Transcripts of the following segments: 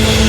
Thank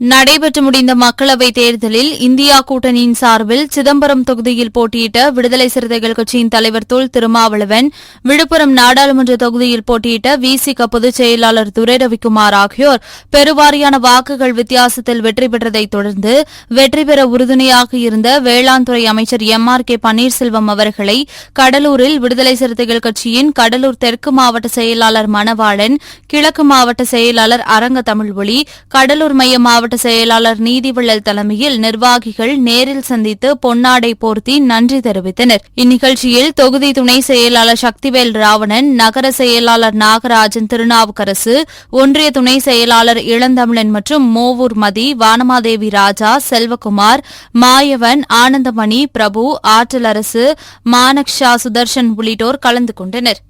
நடைபெற்று முடிந்த மக்களவைத் தேர்தலில் இந்தியா கூட்டணியின் சார்பில் சிதம்பரம் தொகுதியில் போட்டியிட்ட விடுதலை சிறுத்தைகள் கட்சியின் தலைவர் தொல் திருமாவளவன் விழுப்புரம் நாடாளுமன்ற தொகுதியில் போட்டியிட்ட விசிக பொதுச் செயலாளர் துரை ரவிக்குமார் ஆகியோர் பெருவாரியான வாக்குகள் வித்தியாசத்தில் வெற்றி பெற்றதைத் தொடர்ந்து வெற்றி பெற உறுதுணையாக இருந்த வேளாண் துறை அமைச்சர் எம் ஆர் கே பன்னீர்செல்வம் அவர்களை கடலூரில் விடுதலை சிறுத்தைகள் கட்சியின் கடலூர் தெற்கு மாவட்ட செயலாளர் மணவாளன் கிழக்கு மாவட்ட செயலாளர் அரங்க தமிழ்வொளி கடலூர் மைய மாவட்ட செயலாளர் நீதிவள்ளல் தலைமையில் நிர்வாகிகள் நேரில் சந்தித்து பொன்னாடை போர்த்தி நன்றி தெரிவித்தனர். இந்நிகழ்ச்சியில் தொகுதி துணை செயலாளர் சக்திவேல் ராவணன் நகர செயலாளர் நாகராஜன் திருநாவுக்கரசு ஒன்றிய துணை செயலாளர் இளந்தமிழன் மற்றும் மோவூர் மதி வானமாதேவி ராஜா செல்வகுமார் மாயவன் ஆனந்தமணி பிரபு ஆற்றலரசு மானக்ஷா சுதர்ஷன் உள்ளிட்டோர் கலந்து கொண்டனர்.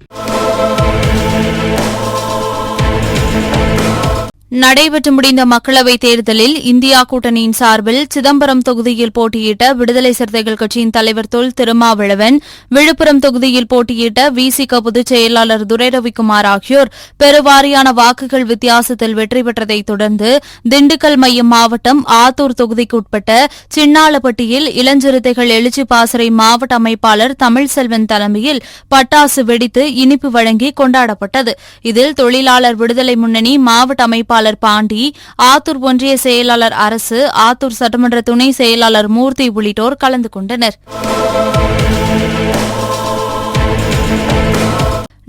நடைபெற்று முடிந்த மக்களவைத் தேர்தலில் இந்தியா கூட்டணியின் சார்பில் சிதம்பரம் தொகுதியில் போட்டியிட்ட விடுதலை சிறுத்தைகள் கட்சியின் தலைவர் தொல் திருமாவளவன் விழுப்புரம் தொகுதியில் போட்டியிட்ட விசிக பொதுச் செயலாளர் துரைரவிக்குமார் ஆகியோர் பெருவாரியான வாக்குகள் வித்தியாசத்தில் வெற்றி பெற்றதைத் தொடர்ந்து திண்டுக்கல் மையம் மாவட்டம் ஆத்தூர் தொகுதிக்குட்பட்ட சின்னாளப்பட்டியில் இளஞ்சிறுத்தைகள் எழுச்சி பாசறை மாவட்ட அமைப்பாளர் தமிழ்செல்வன் தலைமையில் பட்டாசு வெடித்து இனிப்பு வழங்கி கொண்டாடப்பட்டது. இதில் தொழிலாளர் விடுதலை முன்னணி மாவட்ட அமைப்பாளர் பாண்டி ஆத்தூர் ஒன்றிய செயலாளர் அரசு ஆத்தூர் சட்டமன்ற துணை செயலாளர் மூர்த்தி உள்ளிட்டோர் கலந்து கொண்டனர்.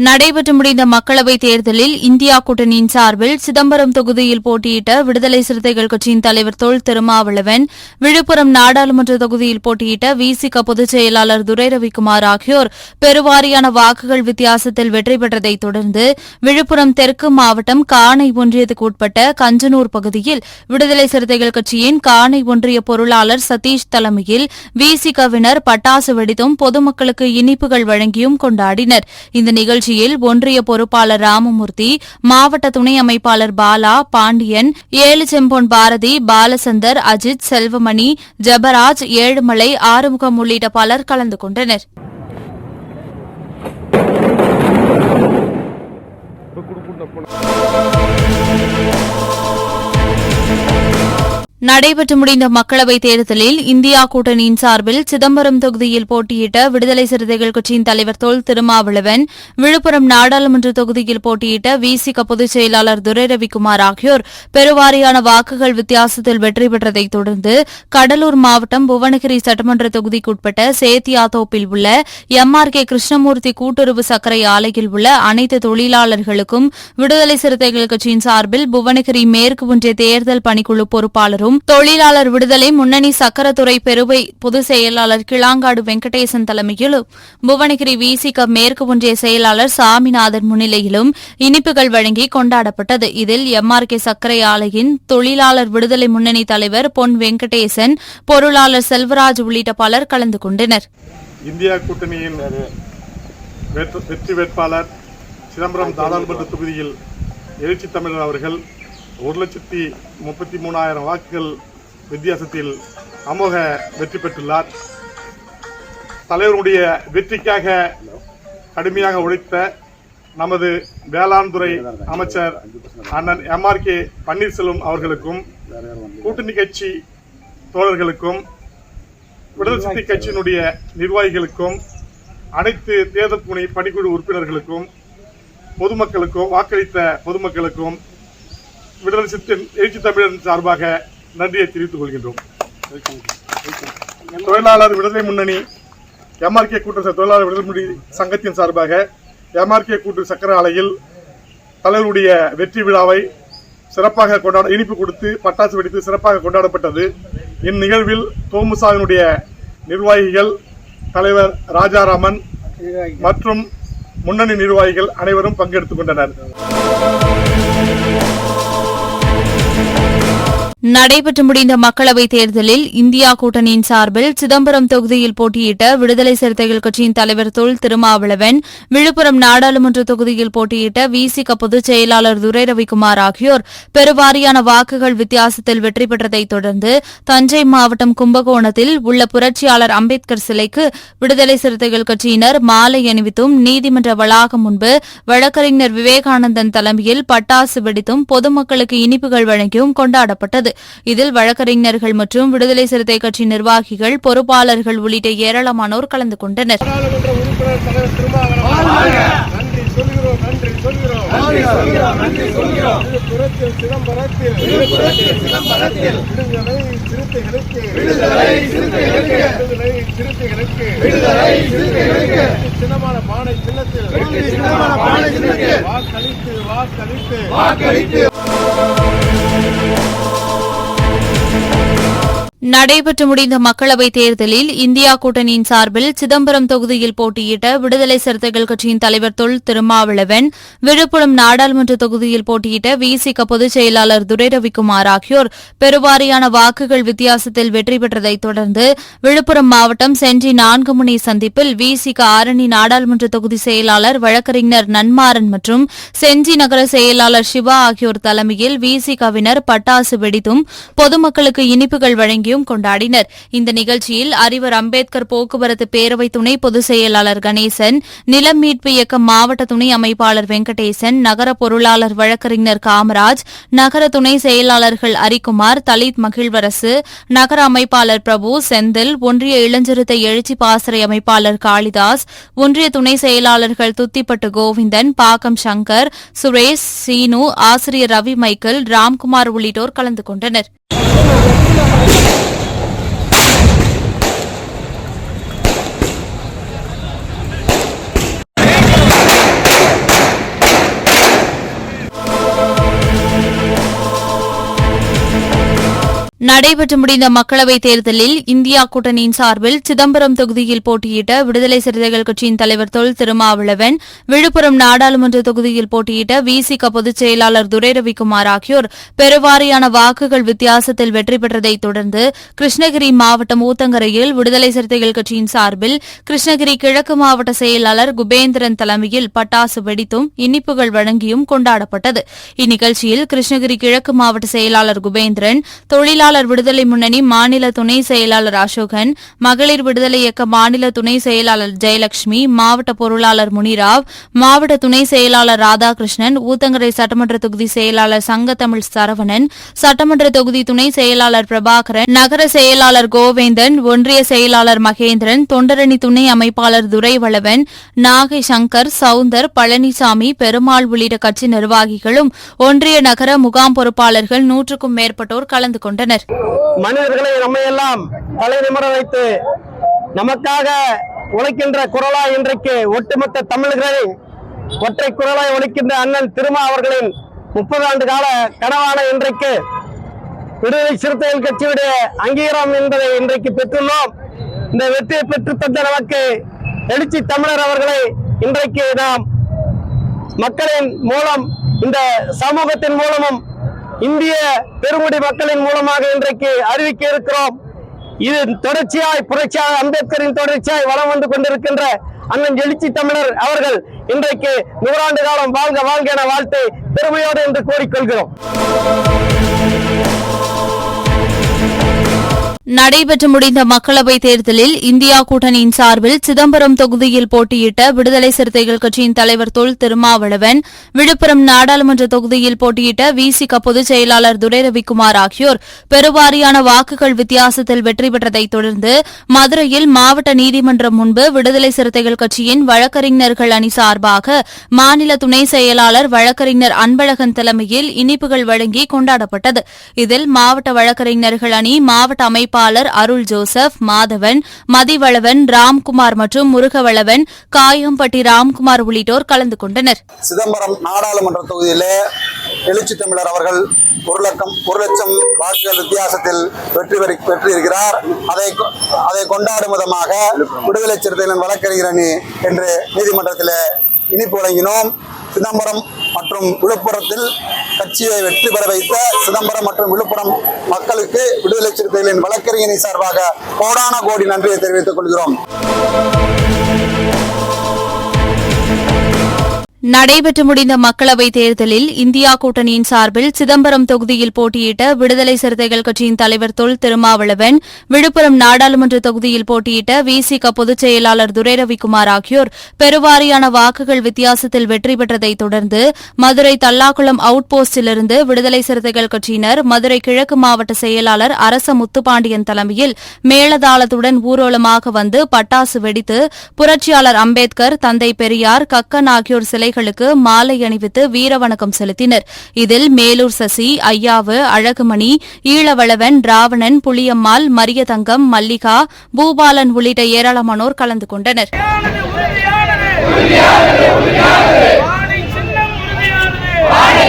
நடைபெற்று முடிந்த மக்களவைத் தேர்தலில் இந்தியா கூட்டணியின் சார்பில் சிதம்பரம் தொகுதியில் போட்டியிட்ட விடுதலை சிறுத்தைகள் கட்சியின் தலைவர் தொல் திருமாவளவன் விழுப்புரம் நாடாளுமன்ற தொகுதியில் போட்டியிட்ட விசிக பொதுச் செயலாளர் துரை ரவிக்குமார் ஆகியோர் பெருவாரியான வாக்குகள் வித்தியாசத்தில் வெற்றி பெற்றதைத் தொடர்ந்து விழுப்புரம் தெற்கு மாவட்டம் காணை ஒன்றியத்துக்கு உட்பட்ட கஞ்சனூர் பகுதியில் விடுதலை சிறுத்தைகள் கட்சியின் காணை ஒன்றிய பொருளாளர் சதீஷ் தலைமையில் விசிகவினர் பட்டாசு வெடித்தும் பொதுமக்களுக்கு இனிப்புகள் வழங்கியும் கொண்டாடினர். இந்த நிகழ்ச்சி நிகழ்ச்சியில் ஒன்றிய பொறுப்பாளர் ராமமூர்த்தி மாவட்ட துணை அமைப்பாளர் பாலா பாண்டியன் ஏழு செம்பொன் பாரதி பாலசந்தர் அஜித் செல்வமணி ஜபராஜ் ஏழுமலை ஆறுமுகம் உள்ளிட்ட பலர் கலந்து கொண்டனர். நடைபெற்று முடிந்த மக்களவைத் தேர்தலில் இந்தியா கூட்டணியின் சார்பில் சிதம்பரம் தொகுதியில் போட்டியிட்ட விடுதலை சிறுத்தைகள் கட்சியின் தலைவர் தொல் திருமாவளவன் விழுப்புரம் நாடாளுமன்ற தொகுதியில் போட்டியிட்ட விசிக பொதுச் செயலாளர் துரை ரவிக்குமார் ஆகியோர் பெருவாரியான வாக்குகள் வித்தியாசத்தில் வெற்றி பெற்றதைத் தொடர்ந்து கடலூர் மாவட்டம் புவனகிரி சட்டமன்ற தொகுதிக்குட்பட்ட சேத்தியாத்தோப்பில் உள்ள எம். ஆர். கே. கிருஷ்ணமூர்த்தி கூட்டுறவு சர்க்கரை ஆலையில் உள்ள அனைத்து தொழிலாளர்களுக்கும் விடுதலை சிறுத்தைகள் கட்சியின் சார்பில் புவனகிரி மேற்கு ஒன்றிய தேர்தல் பணிக்குழு பொறுப்பாளரும் தொழிலாளர் விடுதலை முன்னணி சக்கரத்துறை பெருவை பொதுச் செயலாளர் கிளாங்காடு வெங்கடேசன் தலைமையிலும் புவனகிரி விசிக மேற்கு ஒன்றிய செயலாளர் சாமிநாதன் முன்னிலையிலும் இனிப்புகள் வழங்கி கொண்டாடப்பட்டது. இதில் எம்ஆர்கே சர்க்கரை ஆலையின் தொழிலாளர் விடுதலை முன்னணி தலைவர் பொன் வெங்கடேசன் பொருளாளர் செல்வராஜ் உள்ளிட்ட பலர் கலந்து கொண்டனர். இந்தியா கூட்டணியின் வெற்றி வேட்பாளர் சிதம்பரம் நாடாளுமன்ற தொகுதியில் எழுச்சி தமிழர் அவர்கள் ஒரு லட்சத்தி முப்பத்தி மூணாயிரம் வாக்குகள் வித்தியாசத்தில் அமோக வெற்றி பெற்றுள்ளார். தலைவருடைய வெற்றிக்காக கடுமையாக உழைத்த நமது வேளாண் துறை அமைச்சர் அண்ணன் எம்ஆர்கே பன்னீர்செல்வம் அவர்களுக்கும் கூட்டணி கட்சி தோழர்களுக்கும் விடுதலை சக்தி கட்சியினுடைய நிர்வாகிகளுக்கும் அனைத்து தேர்தல் துணை பணிக்குழு உறுப்பினர்களுக்கும் பொதுமக்களுக்கும் வாக்களித்த பொதுமக்களுக்கும் விடுதலை சிறுத்தை எழுச்சி தமிழன் சார்பாக நன்றியை தெரிவித்துக் கொள்கின்றோம். தொழிலாளர் விடுதலை முன்னணி எம்ஆர்கே கூட்டு தொழிலாளர் விடுதலை முன்னணி சங்கத்தின் சார்பாக எம்ஆர்கே கூட்டு சக்கர ஆலையில் தலைவருடைய வெற்றி விழாவை சிறப்பாக கொண்டாட இனிப்பு கொடுத்து பட்டாசு வெடித்து சிறப்பாக கொண்டாடப்பட்டது. இந்நிகழ்வில் தோமுசாவினுடைய நிர்வாகிகள் தலைவர் ராஜாராமன் மற்றும் முன்னணி நிர்வாகிகள் அனைவரும் பங்கெடுத்துக் கொண்டனர். Thank you. நடைபெற்று முடிந்த மக்களவைத் தேர்தலில் இந்தியா கூட்டணியின் சார்பில் சிதம்பரம் தொகுதியில் போட்டியிட்ட விடுதலை சிறுத்தைகள் கட்சியின் தலைவர் தொல் திருமாவளவன் விழுப்புரம் நாடாளுமன்ற தொகுதியில் போட்டியிட்ட விசிக பொதுச் செயலாளர் துரை ரவிக்குமார் ஆகியோர் பெருவாரியான வாக்குகள் வித்தியாசத்தில் வெற்றி பெற்றதைத் தொடர்ந்து தஞ்சை மாவட்டம் கும்பகோணத்தில் உள்ள புரட்சியாளர் அம்பேத்கர் சிலைக்கு விடுதலை சிறுத்தைகள் கட்சியினர் மாலை அணிவித்தும் நீதிமன்ற வளாகம் முன்பு வழக்கறிஞர் விவேகானந்தன் தலைமையில் பட்டாசு வெடித்தும் பொதுமக்களுக்கு இனிப்புகள் வழங்கியும் கொண்டாடப்பட்டது. இதில் வழக்கறிஞர்கள் மற்றும் விடுதலை சிறுத்தை கட்சி நிர்வாகிகள் பொறுப்பாளர்கள் உள்ளிட்ட ஏராளமானோர் கலந்து கொண்டனர். சின்னமான பானை சின்னத்தில். சின்னமான பானை சின்னத்தில். வாக்களித்து வாக்களித்து. வாக்களித்து. நடைபெற்று முடிந்த மக்களவைத் தேர்தலில் இந்தியா கூட்டணியின் சார்பில் சிதம்பரம் தொகுதியில் போட்டியிட்ட விடுதலை சிறுத்தைகள் கட்சியின் தலைவர் தொல் திருமாவளவன் விழுப்புரம் நாடாளுமன்ற தொகுதியில் போட்டியிட்ட விசிக பொதுச் செயலாளர் துரை ரவிக்குமார் ஆகியோர் பெருவாரியான வாக்குகள் வித்தியாசத்தில் வெற்றி பெற்றதைத் தொடர்ந்து விழுப்புரம் மாவட்டம் செஞ்சி நான்கு முனை சந்திப்பில் விசிக ஆரணி நாடாளுமன்ற தொகுதி செயலாளர் வழக்கறிஞர் நன்மாறன் மற்றும் செஞ்சி நகர செயலாளர் சிவா ஆகியோர் தலைமையில் விசிகவினர் பட்டாசு வெடித்தும் பொதுமக்களுக்கு இனிப்புகள் வழங்கியும் கொண்டாடினர். இந்த நிகழ்ச்சியில் அறிவர் அம்பேத்கர் போக்குவரத்து பேரவை துணை பொதுச் செயலாளர் கணேசன் நிலம் மீட்பு இயக்க மாவட்ட துணை அமைப்பாளர் வெங்கடேசன் நகர பொருளாளர் வழக்கறிஞர் காமராஜ் நகர துணை செயலாளர்கள் அரிக்குமார் தலித் மகிழ்வரசு நகர அமைப்பாளர் பிரபு செந்தில் ஒன்றிய இளஞ்சிறுத்தை எழுச்சி பாசறை அமைப்பாளர் காளிதாஸ் ஒன்றிய துணை செயலாளர்கள் துத்திப்பட்டு கோவிந்தன் பாக்கம் சங்கர் சுரேஷ் சீனு ஆசிரியர் ரவி மைக்கேல் ராம்குமார் உள்ளிட்டோர் கலந்து கொண்டனர். Oh, நடைபெற்று முடிந்த மக்களவைத் தேர்தலில் இந்தியா கூட்டணியின் சார்பில் சிதம்பரம் தொகுதியில் போட்டியிட்ட விடுதலை சிறுத்தைகள் கட்சியின் தலைவர் தொல் திருமாவளவன் விழுப்புரம் நாடாளுமன்ற தொகுதியில் போட்டியிட்ட விசிக பொதுச் செயலாளர் துரை ரவிக்குமார் ஆகியோர் பெருவாரியான வாக்குகள் வித்தியாசத்தில் வெற்றி பெற்றதைத் தொடர்ந்து கிருஷ்ணகிரி மாவட்டம் ஊத்தங்கரையில் விடுதலை சிறுத்தைகள் கட்சியின் சார்பில் கிருஷ்ணகிரி கிழக்கு மாவட்ட செயலாளர் குபேந்திரன் தலைமையில் பட்டாசு வெடித்தும் இனிப்புகள் வழங்கியும் கொண்டாடப்பட்டது. இந்நிகழ்ச்சியில் கிருஷ்ணகிரி கிழக்கு மாவட்ட செயலாளர் குபேந்திரன் தொழிலாளர் விடுதலை முன்னணி மாநில துணை செயலாளர் அசோகன் மகளிர் விடுதலை இயக்க மாநில துணை செயலாளர் ஜெயலட்சுமி மாவட்ட பொருளாளர் முனிராவ் மாவட்ட துணை செயலாளர் ராதாகிருஷ்ணன் ஊத்தங்கரை சட்டமன்ற தொகுதி செயலாளர் சங்கத்தமிழ் சரவணன் சட்டமன்ற தொகுதி துணை செயலாளர் பிரபாகரன் நகர செயலாளர் கோவேந்தன் ஒன்றிய செயலாளர் மகேந்திரன் தொண்டரணி துணை அமைப்பாளர் துரைவளவன் நாகை சங்கர் சவுந்தர் பழனிசாமி பெருமாள் உள்ளிட்ட கட்சி நிர்வாகிகளும் ஒன்றிய நகர முகாம் பொறுப்பாளர்கள் நூற்றுக்கும் மேற்பட்டோர் கலந்து கொண்டனர். மனிதர்களை நம்மையெல்லாம் தலை நிமிர வைத்து நமக்காக உழைக்கின்ற குரலா இன்றைக்கு ஒட்டுமொத்த தமிழர்களை ஒற்றை குரலாய் ஒழிக்கின்ற அண்ணன் திருமா அவர்களின் முப்பது ஆண்டு கால கனவான இன்றைக்கு விடுதலை சிறுத்தைகள் கட்சியுடைய அங்கீகாரம் என்பதை இன்றைக்கு பெற்றுள்ளோம். இந்த வெற்றியை பெற்று தந்த நமக்கு எழுச்சி தமிழர் அவர்களை இன்றைக்கு நாம் மக்களின் மூலம் இந்த சமூகத்தின் மூலமும் இந்திய பெருங்குடி மக்களின் மூலமாக இன்றைக்கு அறிவிக்க இருக்கிறோம். இது தொடர்ச்சியாய் புரட்சியாக அம்பேத்கரின் தொடர்ச்சியாய் வளம் வந்து கொண்டிருக்கின்ற அண்ணன் எழுச்சி தமிழர் அவர்கள் இன்றைக்கு நூறாண்டு காலம் வாழ்க வாழ்க என வாழ்த்தை பெருமையோடு என்று கோரிக்கொள்கிறோம். நடைபெற்று முடிந்த மக்களவைத் தேர்தலில் இந்தியா கூட்டணியின் சார்பில் சிதம்பரம் தொகுதியில் போட்டியிட்ட விடுதலை சிறுத்தைகள் கட்சியின் தலைவர் தொல் திருமாவளவன் விழுப்புரம் நாடாளுமன்ற தொகுதியில் போட்டியிட்ட விசிக பொதுச் செயலாளர் துரை ரவிக்குமார் ஆகியோர் பெருவாரியான வாக்குகள் வித்தியாசத்தில் வெற்றி பெற்றதைத் தொடர்ந்து மதுரையில் மாவட்ட நீதிமன்றம் முன்பு விடுதலை சிறுத்தைகள் கட்சியின் வழக்கறிஞர்கள் அணி சார்பாக மாநில துணை செயலாளர் வழக்கறிஞர் அன்பழகன் தலைமையில் இனிப்புகள் வழங்கி கொண்டாடப்பட்டது. இதில் மாவட்ட வழக்கறிஞர்கள் அணி மாவட்ட அமைப்பாளர் பொறுப்பாளர் அருள் ஜோசப் மாதவன் மதிவளவன் ராம்குமார் மற்றும் முருகவளவன் காயம்பட்டி ராம்குமார் உள்ளிட்டோர் கலந்து கொண்டனர். சிதம்பரம் நாடாளுமன்ற தொகுதியிலே எழுச்சி தமிழர் அவர்கள் ஒரு லட்சம் ஒரு லட்சம் வாக்குகள் வித்தியாசத்தில் வெற்றி பெறி பெற்றிருக்கிறார். அதை அதை கொண்டாடும் விதமாக விடுதலை சிறுத்தைகளின் வழக்கறிஞர் என்று நீதிமன்றத்தில் இனிப்பு வழங்கினோம். சிதம்பரம் மற்றும் விழுப்புரத்தில் கட்சியை வெற்றி பெற வைத்த சிதம்பரம் மற்றும் விழுப்புரம் மக்களுக்கு விடுதலை சிறுத்தைகளின் வழக்கறிஞரை சார்பாக கோடான கோடி நன்றியை தெரிவித்துக் கொள்கிறோம். நடைபெற்று முடிந்த மக்களவைத் தேர்தலில் இந்தியா கூட்டணியின் சார்பில் சிதம்பரம் தொகுதியில் போட்டியிட்ட விடுதலை சிறுத்தைகள் கட்சியின் தலைவர் தொல் திருமாவளவன் விழுப்புரம் நாடாளுமன்ற தொகுதியில் போட்டியிட்ட விசிக பொதுச் செயலாளர் துரைரவிக்குமார் ஆகியோர் பெருவாரியான வாக்குகள் வித்தியாசத்தில் வெற்றி பெற்றதைத் தொடர்ந்து மதுரை தல்லாக்குளம் அவுட் போஸ்டிலிருந்து விடுதலை சிறுத்தைகள் கட்சியினர் மதுரை கிழக்கு மாவட்ட செயலாளர் அரச முத்துப்பாண்டியன் தலைமையில் மேளதாளத்துடன் ஊர்வலமாக வந்து பட்டாசு வெடித்து புரட்சியாளர் அம்பேத்கர் தந்தை பெரியார் கக்கன் ஆகியோர் சிலை சிலைகளுக்கு மாலை அணிவித்து வீரவணக்கம் செலுத்தினர். இதில் மேலூர் சசி ஐயாவு அழகுமணி ஈழவளவன் ராவணன் புளியம்மாள் மரியதங்கம் மல்லிகா பூபாலன் உள்ளிட்ட ஏராளமானோர் கலந்து கொண்டனர். வாழை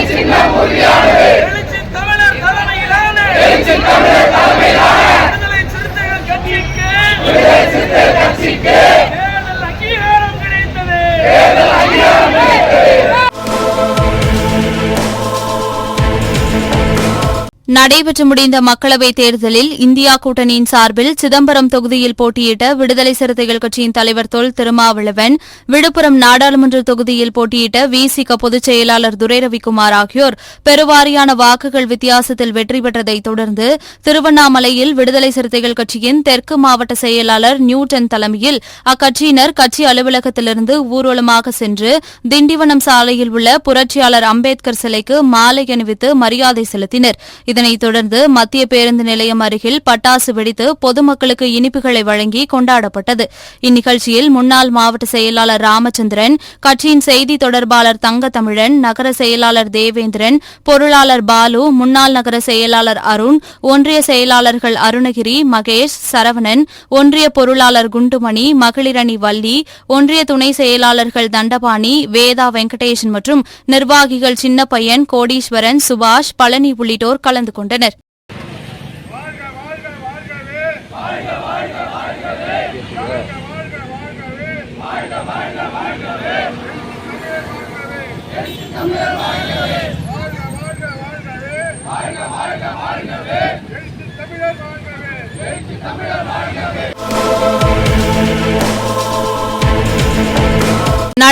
நடைபெற்று முடிந்த மக்களவைத் தேர்தலில் இந்தியா கூட்டணியின் சார்பில் சிதம்பரம் தொகுதியில் போட்டியிட்ட விடுதலை சிறுத்தைகள் கட்சியின் தலைவர் தொல் திருமாவளவன் விழுப்புரம் நாடாளுமன்ற தொகுதியில் போட்டியிட்ட விசிக பொதுச் செயலாளர் துரைரவிக்குமார் ஆகியோர் பெருவாரியான வாக்குகள் வித்தியாசத்தில் வெற்றி பெற்றதைத் தொடர்ந்து திருவண்ணாமலையில் விடுதலை சிறுத்தைகள் கட்சியின் தெற்கு மாவட்ட செயலாளர் நியூட்டன் தலைமையில் அக்கட்சியினர் கட்சி அலுவலகத்திலிருந்து ஊர்வலமாக சென்று திண்டிவனம் சாலையில் உள்ள புரட்சியாளர் அம்பேத்கர் சிலைக்கு மாலை அணிவித்து மரியாதை செலுத்தினர். இதனைத் தொடர்ந்து மத்திய பேருந்து நிலையம் அருகில் பட்டாசு வெடித்து பொதுமக்களுக்கு இனிப்புகளை வழங்கி கொண்டாடப்பட்டது. இந்நிகழ்ச்சியில் முன்னாள் மாவட்ட செயலாளர் ராமச்சந்திரன் கட்சியின் செய்தி தொடர்பாளர் தங்கத்தமிழன் நகர செயலாளர் தேவேந்திரன் பொருளாளர் பாலு முன்னாள் நகர செயலாளர் அருண் ஒன்றிய செயலாளர்கள் அருணகிரி மகேஷ் சரவணன் ஒன்றிய பொருளாளர் குண்டுமணி மகளிரணி வள்ளி ஒன்றிய துணை செயலாளர்கள் தண்டபாணி வேதா வெங்கடேசன் மற்றும் நிர்வாகிகள் சின்னப்பையன் கோடீஸ்வரன் சுபாஷ் பழனி உள்ளிட்டோர் கலந்து கொண்டனர்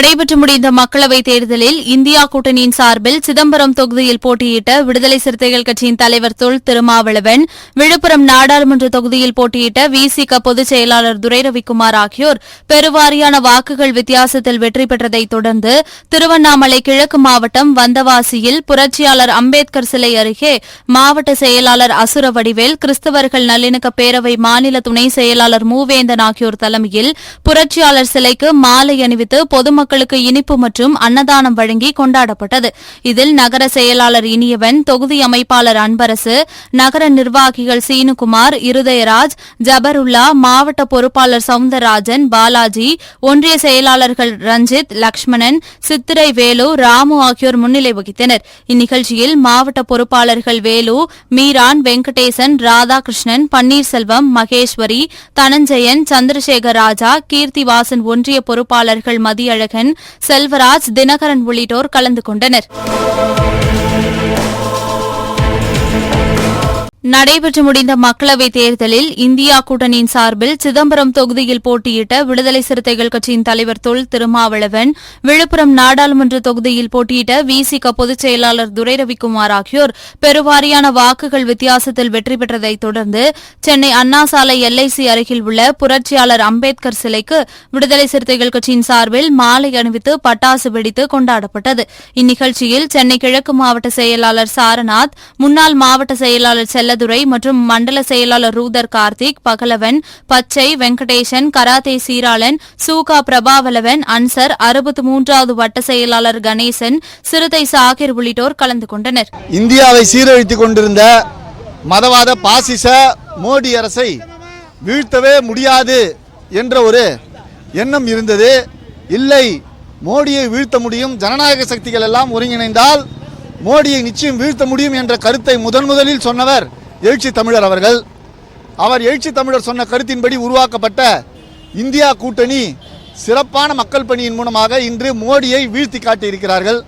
நடைபெற்று முடிந்த மக்களவைத் தேர்தலில் இந்தியா கூட்டணியின் சார்பில் சிதம்பரம் தொகுதியில் போட்டியிட்ட விடுதலை சிறுத்தைகள் கட்சியின் தலைவர் தொல் திருமாவளவன் விழுப்புரம் நாடாளுமன்ற தொகுதியில் போட்டியிட்ட விசிக பொதுச் செயலாளர் துரை ரவிக்குமார் ஆகியோர் பெருவாரியான வாக்குகள் வித்தியாசத்தில் வெற்றி பெற்றதைத் தொடர்ந்து திருவண்ணாமலை கிழக்கு மாவட்டம் வந்தவாசியில் புரட்சியாளர் அம்பேத்கர் சிலை அருகே மாவட்ட செயலாளர் அசுர வடிவேல் கிறிஸ்தவர்கள் நல்லிணக்க பேரவை மாநில துணை செயலாளர் மூவேந்தன் ஆகியோர் தலைமையில் புரட்சியாளர் சிலைக்கு மாலை அணிவித்து பொதுமக்களுக்கு இனிப்பு மற்றும் அன்னதானம் வழங்கி கொண்டாடப்பட்டது. இதில் நகர செயலாளர் இனியவன் தொகுதி அமைப்பாளர் அன்பரசு நகர நிர்வாகிகள் சீனுகுமார் இருதயராஜ் ஜபருல்லா மாவட்ட பொறுப்பாளர் சவுந்தரராஜன் பாலாஜி ஒன்றிய செயலாளர்கள் ரஞ்சித் லக்ஷ்மணன் சித்திரை வேலு ராமு ஆகியோர் முன்னிலை வகித்தனர். இந்நிகழ்ச்சியில் மாவட்ட பொறுப்பாளர்கள் வேலு மீரான் வெங்கடேசன் ராதாகிருஷ்ணன் பன்னீர்செல்வம் மகேஸ்வரி தனஞ்சயன் சந்திரசேகர் ராஜா கீர்த்திவாசன் ஒன்றிய பொறுப்பாளர்கள் மதியழகன் செல்வராஜ் தினகரன் உள்ளிட்டோர் கலந்து கொண்டனர். நடைபெற்று முடிந்த மக்களவைத் தேர்தலில் இந்தியா கூட்டணியின் சார்பில் சிதம்பரம் தொகுதியில் போட்டியிட்ட விடுதலை சிறுத்தைகள் கட்சியின் தலைவர் தொல் திருமாவளவன் விழுப்புரம் நாடாளுமன்ற தொகுதியில் போட்டியிட்ட விசிக பொதுச் செயலாளர் துரை ரவிக்குமார் ஆகியோர் பெருவாரியான வாக்குகள் வித்தியாசத்தில் வெற்றி பெற்றதைத் தொடர்ந்து சென்னை அண்ணா சாலை எல்ஐசி அருகில் உள்ள புரட்சியாளர் அம்பேத்கர் சிலைக்கு விடுதலை சிறுத்தைகள் கட்சியின் சார்பில் மாலை அணிவித்து பட்டாசு வெடித்து கொண்டாடப்பட்டது. இந்நிகழ்ச்சியில் சென்னை கிழக்கு மாவட்ட செயலாளர் சாரநாத் முன்னாள் மாவட்ட செயலாளர் செல்லதுரை மற்றும் மண்டல செயலாளர் ரூதர் கார்த்திக் பகலவன் பச்சை வெங்கடேசன் கராத்தே சீராளன் சூகா பிரபாவலவன் அன்சர் அறுபத்து மூன்றாவது வட்ட செயலாளர் கணேசன் சிறுத்தை சாகிர் உள்ளிட்டோர் கலந்து கொண்டனர். இந்தியாவை சீரழித்துக் கொண்டிருந்த மதவாத பாசிச மோடி அரசை வீழ்த்தவே முடியாது என்ற ஒரு எண்ணம் இருந்தது. இல்லை மோடியை வீழ்த்த முடியும் ஜனநாயக சக்திகள் எல்லாம் ஒருங்கிணைந்தால் மோடியை நிச்சயம் வீழ்த்த முடியும் என்ற கருத்தை முதன் முதலில் சொன்னவர் எழுச்சி தமிழர் அவர்கள். அவர் எழுச்சி தமிழர் சொன்ன கருத்தின்படி உருவாக்கப்பட்ட இந்தியா கூட்டணி சிறப்பான மக்கள் பணியின் மூலமாக இன்று மோடியை வீழ்த்தி காட்டியிருக்கிறார்கள்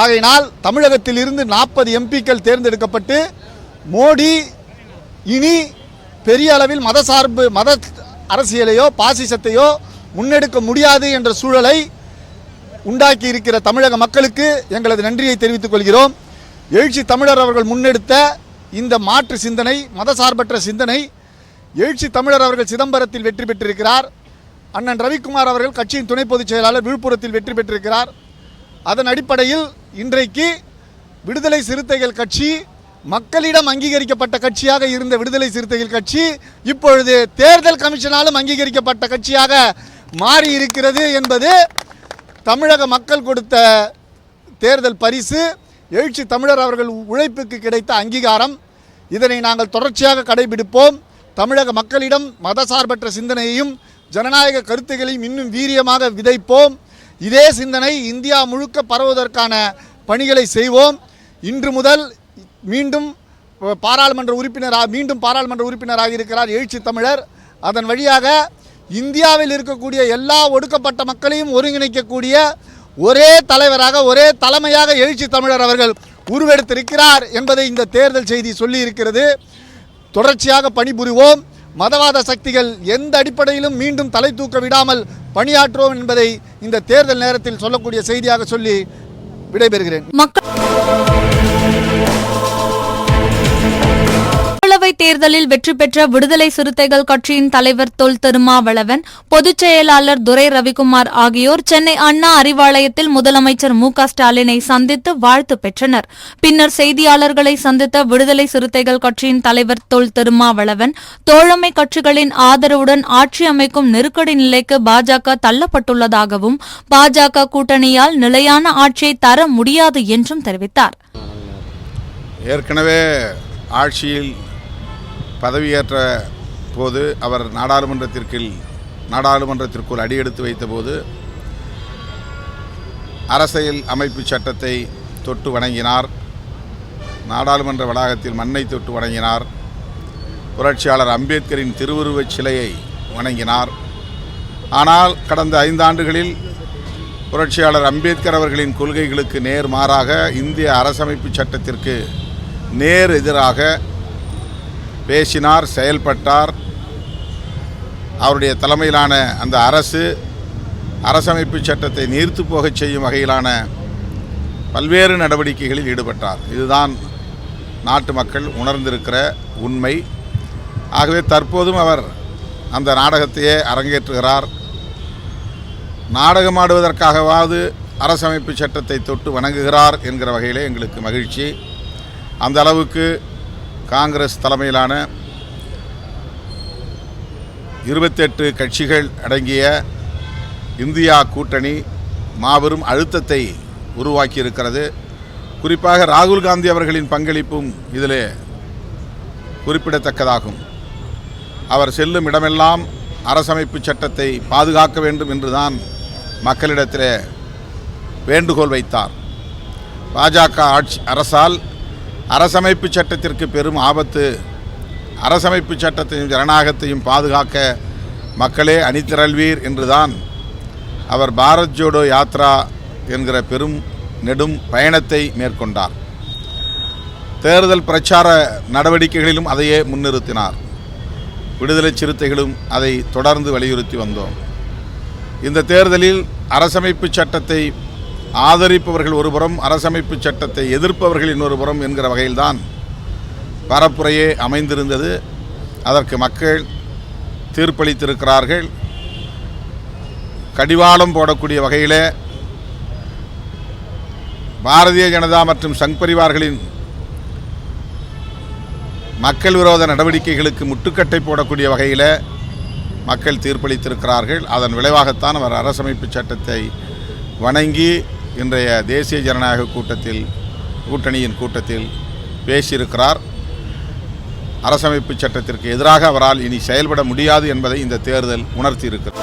ஆகையினால் தமிழகத்தில் இருந்து நாற்பது எம்பிக்கள் தேர்ந்தெடுக்கப்பட்டு மோடி இனி பெரிய அளவில் மதசார்பு மத அரசியலையோ பாசிசத்தையோ முன்னெடுக்க முடியாது என்ற சூழலை உண்டாக்கி இருக்கிற தமிழக மக்களுக்கு எங்களது நன்றியை தெரிவித்துக் கொள்கிறோம். எழுச்சி தமிழர் அவர்கள் முன்னெடுத்த இந்த மாற்று சிந்தனை மதசார்பற்ற சிந்தனை எழுச்சி தமிழர் அவர்கள் சிதம்பரத்தில் வெற்றி பெற்றிருக்கிறார். அண்ணன் ரவிக்குமார் அவர்கள் கட்சியின் துணை பொதுச் செயலாளர் விழுப்புரத்தில் வெற்றி பெற்றிருக்கிறார். அதன் அடிப்படையில் இன்றைக்கு விடுதலை சிறுத்தைகள் கட்சி மக்களிடம் அங்கீகரிக்கப்பட்ட கட்சியாக இருந்த விடுதலை சிறுத்தைகள் கட்சி இப்பொழுது தேர்தல் கமிஷனாலும் அங்கீகரிக்கப்பட்ட கட்சியாக மாறி இருக்கிறது என்பது தமிழக மக்கள் கொடுத்த தேர்தல் பரிசு. எழுச்சி தமிழர் அவர்கள் உழைப்புக்கு கிடைத்த அங்கீகாரம். இதனை நாங்கள் தொடர்ச்சியாக கடைபிடிப்போம். தமிழக மக்களிடம் மதசார்பற்ற சிந்தனையையும் ஜனநாயக கருத்துகளையும் இன்னும் வீரியமாக விதைப்போம். இதே சிந்தனை இந்தியா முழுக்க பரவுவதற்கான பணிகளை செய்வோம். இன்று முதல் மீண்டும் பாராளுமன்ற உறுப்பினராக மீண்டும் பாராளுமன்ற உறுப்பினராக இருக்கிறார் எழுச்சி தமிழர். அதன் வழியாக இந்தியாவில் இருக்கக்கூடிய எல்லா ஒடுக்கப்பட்ட மக்களையும் ஒருங்கிணைக்கக்கூடிய ஒரே தலைவராக ஒரே தலைமையாக எழுச்சி தமிழர் அவர்கள் உருவெடுத்திருக்கிறார் என்பதை இந்த தேர்தல் செய்தி சொல்லி இருக்கிறது தொடர்ச்சியாக பணிபுரிவோம். மதவாத சக்திகள் எந்த அடிப்படையிலும் மீண்டும் தலை தூக்க விடாமல் பணியாற்றுவோம் என்பதை இந்த தேர்தல் நேரத்தில் சொல்லக்கூடிய செய்தியாக சொல்லி விடைபெறுகிறேன். மக்கள் மக்களவைத் தேர்தலில் வெற்றி பெற்ற விடுதலை சிறுத்தைகள் கட்சியின் தலைவர் தொல் திருமாவளவன் பொதுச் செயலாளர் துரை ரவிக்குமார் ஆகியோர் சென்னை அண்ணா அறிவாலயத்தில் முதலமைச்சர் மு க ஸ்டாலினை சந்தித்து வாழ்த்து பெற்றனர். பின்னர் செய்தியாளர்களை சந்தித்த விடுதலை சிறுத்தைகள் கட்சியின் தலைவர் தொல் திருமாவளவன் தோழமை கட்சிகளின் ஆதரவுடன் ஆட்சி அமைக்கும் நெருக்கடி நிலைக்கு பாஜக தள்ளப்பட்டுள்ளதாகவும் பாஜக கூட்டணியால் நிலையான ஆட்சியை தர முடியாது என்றும் தெரிவித்தார். ஏற்கனவே ஆட்சியில் பதவியேற்ற போது அவர் நாடாளுமன்றத்திற்கு நாடாளுமன்றத்திற்குள் அடியெடுத்து வைத்தபோது அரசியல் அமைப்பு சட்டத்தை தொட்டு வணங்கினார். நாடாளுமன்ற வளாகத்தில் மண்ணை தொட்டு வணங்கினார். புரட்சியாளர் அம்பேத்கரின் திருவுருவச் சிலையை வணங்கினார். ஆனால் கடந்த ஐந்தாண்டுகளில் புரட்சியாளர் அம்பேத்கர் அவர்களின் கொள்கைகளுக்கு நேர் மாறாக இந்திய அரசமைப்பு சட்டத்திற்கு நேர் எதிராக பேசினார் செயல்பட்டார். அவருடைய தலைமையிலான அந்த அரசு அரசமைப்பு சட்டத்தை நீர்த்து போகச் செய்யும் வகையிலான பல்வேறு நடவடிக்கைகளில் ஈடுபட்டார். இதுதான் நாட்டு மக்கள் உணர்ந்திருக்கிற உண்மை. ஆகவே தற்போதும் அவர் அந்த நாடகத்தையே அரங்கேற்றுகிறார். நாடகமாடுவதற்காகவாவது அரசமைப்பு சட்டத்தை தொட்டு வணங்குகிறார் என்கிற வகையிலே எங்களுக்கு மகிழ்ச்சி. அந்த அளவுக்கு காங்கிரஸ் தலைமையிலான இருபத்தெட்டு கட்சிகள் அடங்கிய இந்தியா கூட்டணி மாபெரும் அழுத்தத்தை உருவாக்கியிருக்கிறது. குறிப்பாக ராகுல் காந்தி அவர்களின் பங்களிப்பும் இதில் குறிப்பிடத்தக்கதாகும். அவர் செல்லும் இடமெல்லாம் அரசமைப்பு சட்டத்தை பாதுகாக்க வேண்டும் என்றுதான் மக்களிடத்தில் வேண்டுகோள் வைத்தார். பாஜக ஆட்சி அரசால் அரசமைப்பு சட்டத்திற்கு பெரும் ஆபத்து. அரசமைப்பு சட்டத்தையும் ஜனநாயகத்தையும் பாதுகாக்க மக்களே அணிதிரள்வீர் என்றுதான் அவர் பாரத் ஜோடோ யாத்ரா என்கிற பெரும் நெடும் பயணத்தை மேற்கொண்டார். தேர்தல் பிரச்சார நடவடிக்கைகளிலும் அதையே முன்னிறுத்தினார். விடுதலை சிறுத்தைகளும் அதை தொடர்ந்து வலியுறுத்தி வந்தோம். இந்த தேர்தலில் அரசமைப்பு சட்டத்தை ஆதரிப்பவர்கள் ஒருபுறம் அரசமைப்பு சட்டத்தை எதிர்ப்பவர்கள் இன்னொரு புறம் என்கிற வகையில்தான் பரப்புரையே அமைந்திருந்தது. அதற்கு மக்கள் தீர்ப்பளித்திருக்கிறார்கள். கடிவாளம் போடக்கூடிய வகையில் பாரதிய ஜனதா மற்றும் சங் பரிவார்களின் மக்கள் விரோத நடவடிக்கைகளுக்கு முட்டுக்கட்டை போடக்கூடிய வகையில் மக்கள் தீர்ப்பளித்திருக்கிறார்கள். அதன் விளைவாகத்தான் அவர் அரசமைப்பு சட்டத்தை வணங்கி இன்றைய தேசிய ஜனநாயக கூட்டத்தில் கூட்டணியின் கூட்டத்தில் பேசியிருக்கிறார். அரசமைப்பு சட்டத்திற்கு எதிராக அவரால் இனி செயல்பட முடியாது என்பதை இந்த தேர்தல் உணர்த்தியிருக்கிறது.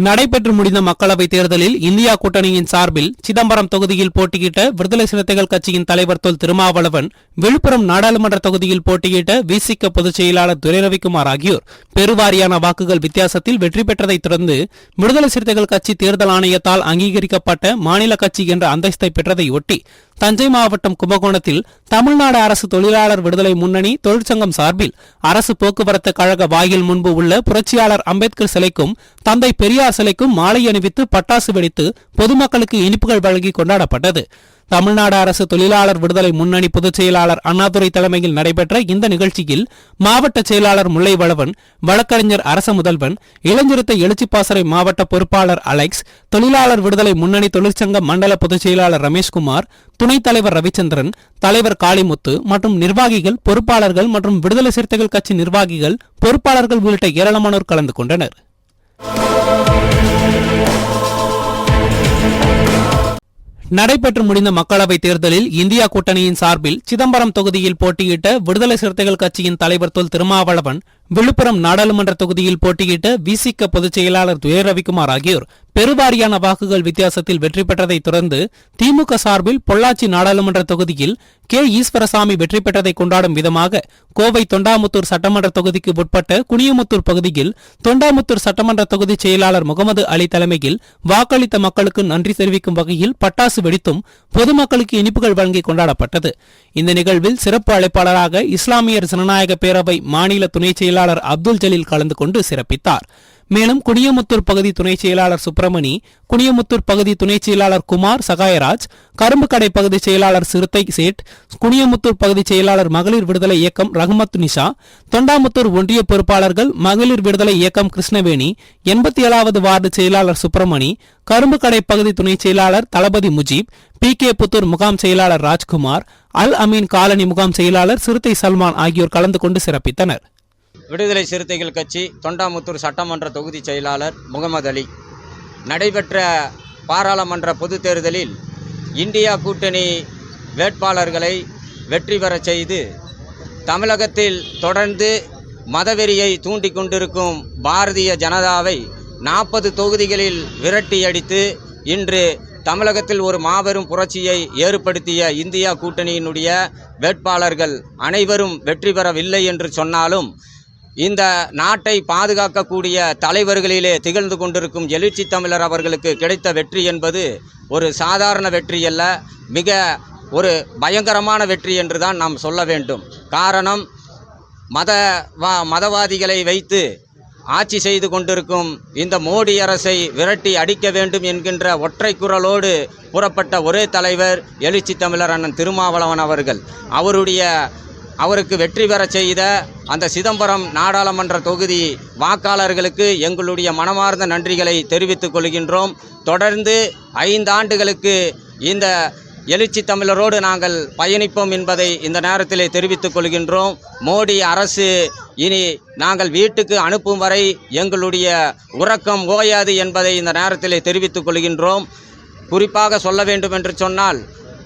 நடைபெற்று முடிந்த மக்களவைத் தேர்தலில் இந்தியா கூட்டணியின் சார்பில் சிதம்பரம் தொகுதியில் போட்டியிட்ட விடுதலை சிறுத்தைகள் கட்சியின் தலைவர் தொல் திருமாவளவன் விழுப்புரம் நாடாளுமன்ற தொகுதியில் போட்டியிட்ட விசிக பொதுச் செயலாளர் துரை ரவிக்குமார் ஆகியோர் பெருவாரியான வாக்குகள் வித்தியாசத்தில் வெற்றி பெற்றதைத் தொடர்ந்து விடுதலை சிறுத்தைகள் கட்சி தேர்தல் ஆணையத்தால் அங்கீகரிக்கப்பட்ட மாநில கட்சி என்ற அந்தஸ்தை பெற்றதை ஒட்டி தஞ்சை மாவட்டம் கும்பகோணத்தில் தமிழ்நாடு அரசு தொழிலாளர் விடுதலை முன்னணி தொழிற்சங்கம் சார்பில் அரசு போக்குவரத்து கழக வாயில் முன்பு உள்ள புரட்சியாளர் அம்பேத்கர் சிலைக்கும் தந்தை பெரியார் சிலைக்கும் மாலை அணிவித்து பட்டாசு வெடித்து பொதுமக்களுக்கு இனிப்புகள் வழங்கி கொண்டாடப்பட்டது. தமிழ்நாடு அரசு தொழிலாளர் விடுதலை முன்னணி பொதுச் செயலாளர் அண்ணாதுரை தலைமையில் நடைபெற்ற இந்த நிகழ்ச்சியில் மாவட்ட செயலாளர் முல்லைவளவன் வழக்கறிஞர் அரச முதல்வன் இளஞ்சிறுத்தை எழுச்சிப்பாசறை மாவட்ட பொறுப்பாளர் அலெக்ஸ் தொழிலாளர் விடுதலை முன்னணி தொழிற்சங்க மண்டல பொதுச் செயலாளர் ரமேஷ்குமார் துணைத் தலைவர் ரவிச்சந்திரன் தலைவர் காளிமுத்து மற்றும் நிர்வாகிகள் பொறுப்பாளர்கள் மற்றும் விடுதலை சிறுத்தைகள் கட்சி நிர்வாகிகள் பொறுப்பாளர்கள் உள்ளிட்ட ஏராளமானோர் கலந்து கொண்டனர். நடைபெற்று முடிந்த மக்களவைத் தேர்தலில் இந்தியா கூட்டணியின் சார்பில் சிதம்பரம் தொகுதியில் போட்டியிட்ட விடுதலை சிறுத்தைகள் கட்சியின் தலைவர் தொல் திருமாவளவன் விழுப்புரம் நாடாளுமன்ற தொகுதியில் போட்டியிட்ட விசிக பொதுச் செயலாளர் துயர் ரவிக்குமார் ஆகியோர் பெருவாரியான வாக்குகள் வித்தியாசத்தில் வெற்றி பெற்றதைத் தொடர்ந்து திமுக சார்பில் பொள்ளாச்சி நாடாளுமன்ற தொகுதியில் கே. ஈஸ்வரசாமி வெற்றி பெற்றதை கொண்டாடும் விதமாக கோவை தொண்டாமுத்தூர் சட்டமன்ற தொகுதிக்கு உட்பட்ட குனியமுத்தூர் பகுதியில் தொண்டாமுத்தூர் சட்டமன்ற தொகுதி செயலாளர் முகமது அலி தலைமையில் வாக்களித்த மக்களுக்கு நன்றி தெரிவிக்கும் வகையில் பட்டாசு வெடித்தும் பொதுமக்களுக்கு இனிப்புகள் வழங்கி கொண்டாடப்பட்டது. இந்த நிகழ்வில் சிறப்பு அழைப்பாளராக இஸ்லாமியர் ஜனநாயக பேரவை மாநில துணை செயலாளர் அப்துல் ஜலீல் கலந்து கொண்டு சிறப்பித்தார். மேலும் குனியமுத்தூர் பகுதி துணை செயலாளர் சுப்பிரமணி குனியமுத்தூர் பகுதி துணை செயலாளர் குமார் சகாயராஜ் கரும்புக்கடை பகுதி செயலாளர் சிறுத்தை சேட் குனியமுத்தூர் பகுதி செயலாளர் மகளிர் விடுதலை இயக்கம் ரஹ்மத் நிஷா தொண்டாமுத்தூர் ஒன்றிய பொறுப்பாளர்கள் மகளிர் விடுதலை இயக்கம் கிருஷ்ணவேணி எண்பத்தி ஏழாவது வார்டு செயலாளர் சுப்பிரமணி கரும்புக்கடை பகுதி துணை செயலாளர் தளபதி முஜீப் பி கே புத்தூர் முகாம் செயலாளர் ராஜ்குமார் அல் அமீன் காலனி முகாம் செயலாளர் சிறுத்தை சல்மான் ஆகியோர் கலந்து கொண்டு சிறப்பித்தனர். விடுதலை சிறுத்தைகள் கட்சி தொண்டாமுத்தூர் சட்டமன்ற தொகுதி செயலாளர் முகமது அலி. நடைபெற்ற பாராளுமன்ற பொதுத் தேர்தலில் இந்தியா கூட்டணி வேட்பாளர்களை வெற்றி பெறச் செய்து தமிழகத்தில் தொடர்ந்து மதவெறியை தூண்டி கொண்டிருக்கும் பாரதிய ஜனதாவை நாற்பது தொகுதிகளில் விரட்டியடித்து இன்று தமிழகத்தில் ஒரு மாபெரும் புரட்சியை ஏற்படுத்திய இந்தியா கூட்டணியினுடைய வேட்பாளர்கள் அனைவரும் வெற்றி பெறவில்லை என்று சொன்னாலும் இந்த நாட்டை பாதுகாக்கக்கூடிய தலைவர்களிலே திகழ்ந்து கொண்டிருக்கும் எழுச்சி தமிழர் அவர்களுக்கு கிடைத்த வெற்றி என்பது ஒரு சாதாரண வெற்றி அல்ல மிக ஒரு பயங்கரமான வெற்றி என்று தான் நாம் சொல்ல வேண்டும். காரணம் மத வா மதவாதிகளை வைத்து ஆட்சி செய்து கொண்டிருக்கும் இந்த மோடி அரசை விரட்டி அடிக்க வேண்டும் என்கின்ற ஒற்றை குரலோடு புறப்பட்ட ஒரே தலைவர் எழுச்சி தமிழர் அண்ணன் திருமாவளவன் அவர்கள். அவருடைய அவருக்கு வெற்றி பெறச் செய்த அந்த சிதம்பரம் நாடாளுமன்ற தொகுதி வாக்காளர்களுக்கு எங்களுடைய மனமார்ந்த நன்றிகளை தெரிவித்துக் கொள்கின்றோம். தொடர்ந்து ஐந்தாண்டுகளுக்கு இந்த எழுச்சி தமிழரோடு நாங்கள் பயணிப்போம் என்பதை இந்த நேரத்திலே தெரிவித்துக் கொள்கின்றோம். மோடி அரசு இனி நாங்கள் வீட்டுக்கு அனுப்பும் வரை எங்களுடைய உறக்கம் ஓயாது என்பதை இந்த நேரத்திலே தெரிவித்துக் கொள்கின்றோம். குறிப்பாக சொல்ல வேண்டும் என்று சொன்னால்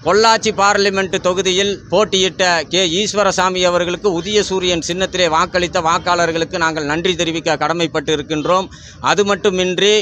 பொள்ளாச்சி பார்லிமெண்ட் தொகுதியில் போட்டியிட்ட கே. ஈஸ்வரசாமி அவர்களுக்கு உதய சூரியன் சின்னத்திலே வாக்களித்த வாக்காளர்களுக்கு நாங்கள் நன்றி தெரிவிக்க கடமைப்பட்டு இருக்கின்றோம் அது மட்டுமின்றி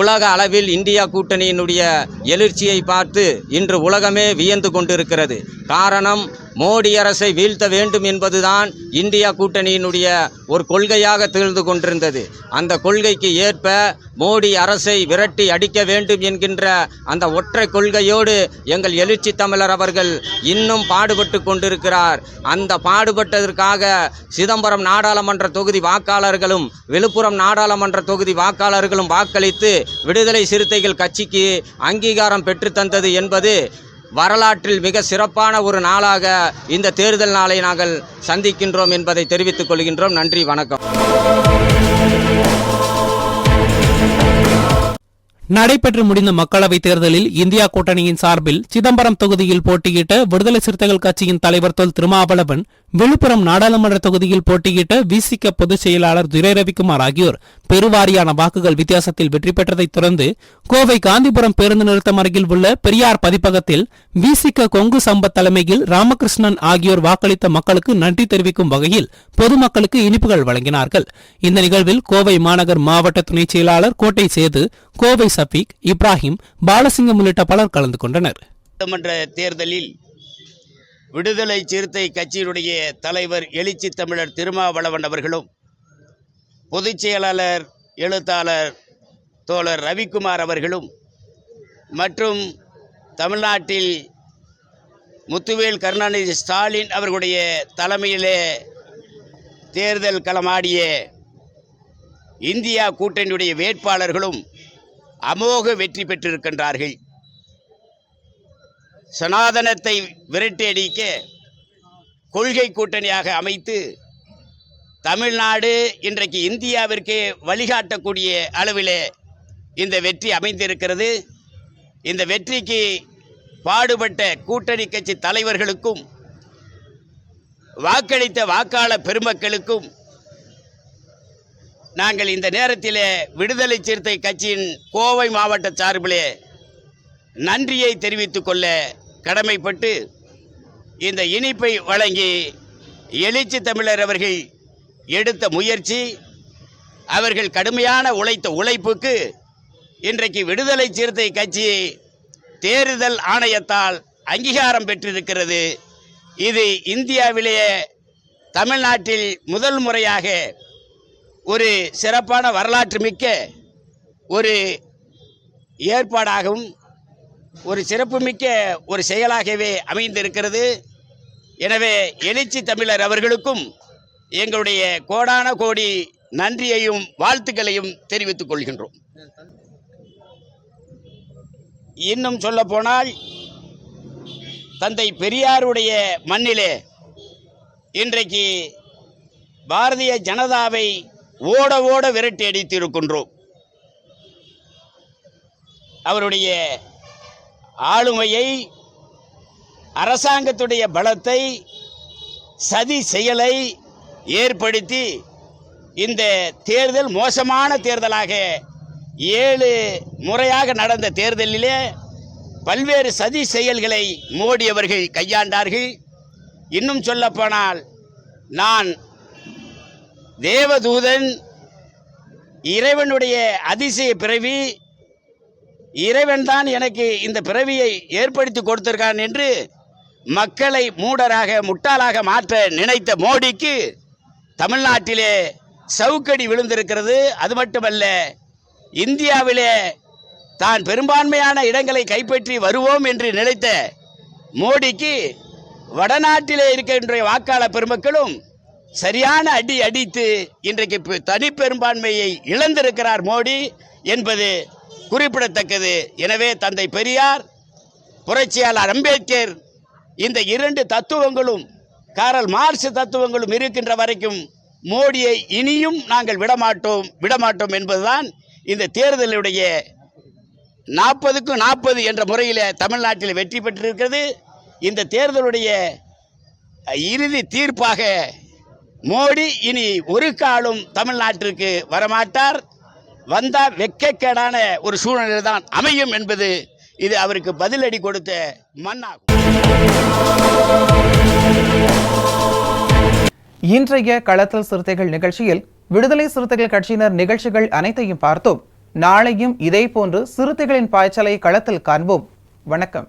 உலக அளவில் இந்தியா கூட்டணியினுடைய எழுச்சியை பார்த்து இன்று உலகமே வியந்து கொண்டிருக்கிறது. காரணம் மோடி அரசை வீழ்த்த வேண்டும் என்பதுதான் இந்தியா கூட்டணியினுடைய ஒரு கொள்கையாக திகழ்ந்து கொண்டிருந்தது. அந்த கொள்கைக்கு ஏற்ப மோடி அரசை விரட்டி அடிக்க வேண்டும் என்கின்ற அந்த ஒற்றை கொள்கையோடு எங்கள் எழுச்சி தமிழர் அவர்கள் இன்னும் பாடுபட்டு கொண்டிருக்கிறார். அந்த பாடுபட்டதற்காக சிதம்பரம் நாடாளுமன்ற தொகுதி வாக்காளர்களும் விழுப்புரம் நாடாளுமன்ற தொகுதி வாக்காளர்களும் வாக்களித்து விடுதலை சிறுத்தைகள் கட்சிக்கு அங்கீகாரம் பெற்றுத்தந்தது என்பது வரலாற்றில் மிக சிறப்பான ஒரு நாளாக இந்த தேர்தல் நாளை நாங்கள் சந்திக்கின்றோம் என்பதை தெரிவித்துக் கொள்கின்றோம். நன்றி வணக்கம். நடைபெற்று முடிந்த மக்களவைத் தேர்தலில் இந்தியா கூட்டணியின் சார்பில் சிதம்பரம் தொகுதியில் போட்டியிட்ட விடுதலை சிறுத்தைகள் கட்சியின் தலைவர் தொல் திருமாவளவன் விழுப்புரம் நாடாளுமன்ற தொகுதியில் போட்டியிட்ட விசிக பொதுச் செயலாளர் துரை ரவிக்குமார் ஆகியோர் பெருவாரியான வாக்குகள் வித்தியாசத்தில் வெற்றி பெற்றதைத் தொடர்ந்து கோவை காந்திபுரம் பேருந்து நிறுத்தம் அருகில் உள்ள பெரியார் பதிப்பகத்தில் விசிக கொங்கு சம்பத் தலைமையில் ராமகிருஷ்ணன் ஆகியோர் வாக்களித்த மக்களுக்கு நன்றி தெரிவிக்கும் வகையில் பொதுமக்களுக்கு இனிப்புகள் வழங்கினார்கள். இந்த நிகழ்வில் கோவை மாநகர் மாவட்ட துணைச் செயலாளர் கோட்டை சேது கோவை சஃபீக் இப்ராஹிம் பாலசிங்கம் உள்ளிட்ட பலர் கலந்து கொண்டனர். சட்டமன்ற தேர்தலில் விடுதலை சிறுத்தை கட்சியினுடைய தலைவர் எழுச்சி தமிழர் திருமாவளவன் அவர்களும் பொதுச் செயலாளர் எழுத்தாளர் தோழர் ரவிக்குமார் அவர்களும் மற்றும் தமிழ்நாட்டில் முத்துவேல் கருணாநிதி ஸ்டாலின் அவர்களுடைய தலைமையிலே தேர்தல் களமாடிய இந்தியா கூட்டணியுடைய வேட்பாளர்களும் அமோக வெற்றி பெற்றிருக்கின்றார்கள். சனாதனத்தை விரட்டியடிக்க கொள்கை கூட்டணியாக அமைத்து தமிழ்நாடு இன்றைக்கு இந்தியாவிற்கு வழிகாட்டக்கூடிய அளவிலே இந்த வெற்றி அமைந்திருக்கிறது. இந்த வெற்றிக்கு பாடுபட்ட கூட்டணி கட்சி தலைவர்களுக்கும் வாக்களித்த வாக்காளர் பெருமக்களுக்கும் நாங்கள் இந்த நேரத்திலே விடுதலை சிறுத்தை கட்சியின் கோவை மாவட்ட சார்பிலே நன்றியை தெரிவித்து கொள்ள கடமைப்பட்டு இந்த இனிப்பை வழங்கி எழுச்சி தமிழர் அவர்கள் எடுத்த முயற்சி அவர்கள் கடுமையான உழைத்த உழைப்புக்கு இன்றைக்கு விடுதலை சிறுத்தை கட்சி தேர்தல் ஆணையத்தால் அங்கீகாரம் பெற்றிருக்கிறது. இது இந்தியாவிலேயே தமிழ்நாட்டில் முதல் முறையாக ஒரு சிறப்பான வரலாற்று மிக்க ஒரு ஏற்பாடாகவும் ஒரு சிறப்புமிக்க ஒரு செயலாகவே அமைந்திருக்கிறது. எனவே எழுச்சி தமிழர் அவர்களுக்கும் எங்களுடைய கோடான கோடி நன்றியையும் வாழ்த்துக்களையும் தெரிவித்துக் கொள்கின்றோம். இன்னும் சொல்ல போனால் தந்தை பெரியாருடைய மண்ணிலே இன்றைக்கு பாரதிய ஜனதாவை ஓட ஓட விரட்டி அடித்திருக்கின்றோம். அவருடைய ஆளுமையை அரசாங்கத்துடைய பலத்தை சதி செயலை ஏற்படுத்தி இந்த தேர்தல் மோசமான தேர்தலாக ஏழு முறையாக நடந்த தேர்தலிலே பல்வேறு சதி செயல்களை மோடி அவர்கள் கையாண்டார்கள். இன்னும் சொல்லப்போனால் நான் தேவதூதன் இறைவனுடைய அதிசய பிறவி இறைவன் தான் எனக்கு இந்த பிறவியை ஏற்படுத்தி கொடுத்திருக்கான் என்று மக்களை மூடராக முட்டாளாக மாற்ற நினைத்த மோடிக்கு தமிழ்நாட்டிலே சவுக்கடி விழுந்திருக்கிறது. அது மட்டுமல்ல இந்தியாவிலே தான் பெரும்பான்மையான இடங்களை கைப்பற்றி வருவோம் என்று நினைத்த மோடிக்கு வடநாட்டிலே இருக்கின்ற வாக்காளர் பெருமக்களும் சரியான அடி அடித்து இன்றைக்கு பெ- தனி பெரும்பான்மையை இழந்திருக்கிறார் மோடி என்பது குறிப்பிடத்தக்கது. எனவே தந்தை பெரியார் புரட்சியாளர் அம்பேத்கர் இந்த இரண்டு தத்துவங்களும் காரல் மார்க்ஸ் தத்துவங்களும் இருக்கின்ற வரைக்கும் மோடியை இனியும் நாங்கள் விடமாட்டோம் விடமாட்டோம் என்பதுதான் இந்த தேர்தலுடைய நாற்பதுக்கும் நாற்பது என்ற முறையில் தமிழ்நாட்டில் வெற்றி பெற்றிருக்கிறது. இந்த தேர்தலுடைய இறுதி தீர்ப்பாக மோடி இனி ஒரு காலும் தமிழ்நாட்டிற்கு வரமாட்டார். வந்தால் வெக்கக்கேடான ஒரு சூழ்நிலை தான் அமையும் என்பது இது அவருக்கு பதிலடி கொடுத்த மண்ணாகும். இன்றைய களத்தல் சிறுத்தைகள் நிகழ்ச்சியில் விடுதலை சிறுத்தைகள் கட்சியினர் நிகழ்ச்சிகள் அனைத்தையும் பார்த்தோம். நாளையும் இதேபோன்று சிறுத்தைகளின் பாய்ச்சலை களத்தில் காண்போம். வணக்கம்.